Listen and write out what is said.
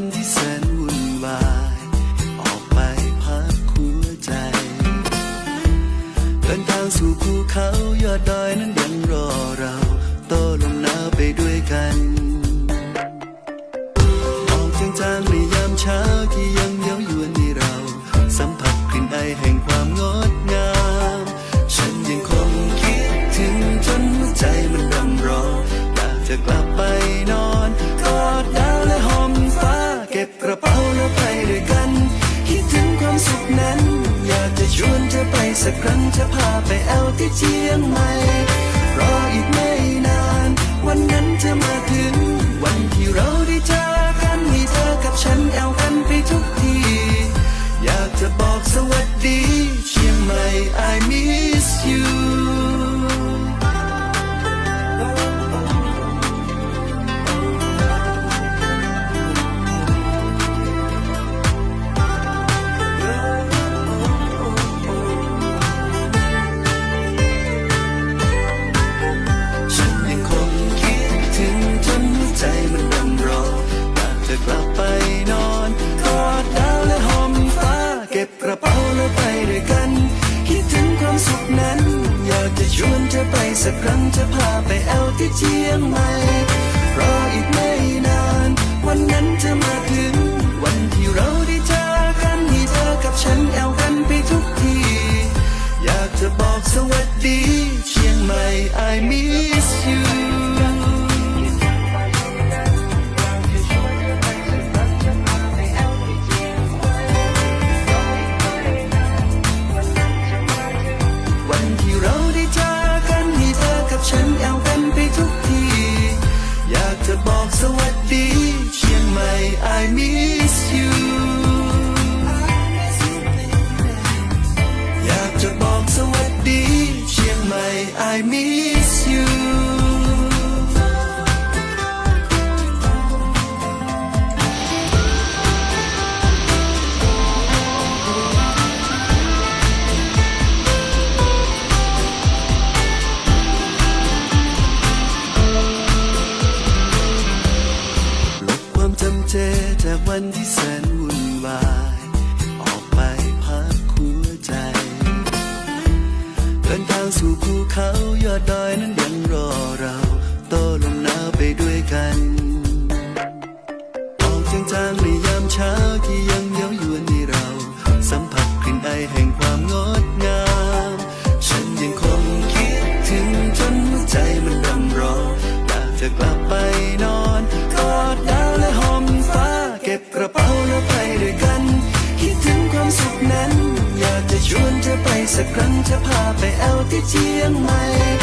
วันที่แสนวุ่นวาย ออกไปพักหัวใจ เดินทางสู่ภูเขายอดดอยนั้นยังรอเราโตลมหนาวไปด้วยกันมองจางๆในยามเช้าที่ยังเย้ายวนให้เรา สัมผัสกลิ่นไอแห่งความงด สักครั้งจะพาไปแอลที่เชียงใหม่รออีก จะกลับไปนอนกอดดาวและหอมฟ้า เก็บกระเป๋าแล้วไปด้วยกัน คิดถึงความสุขนั้น อยากจะชวนเธอไปสักครั้งจะพาไปแอลที่เชียงใหม่รออีกไม่นาน วันนั้นจะมาถึง วัสดีเชียงใหม่ I miss you อยากจะบอกสวัสดีเชียงใหม่ I miss วันที่แสนวุ่นวาย ออกไปพักหัวใจ เดินทางสู่ภูเขายอดดอยนั้นยังรอเราโตลมหนาวไปด้วยกัน สักครั้งจะพาไปแอลที่เชียงใหม่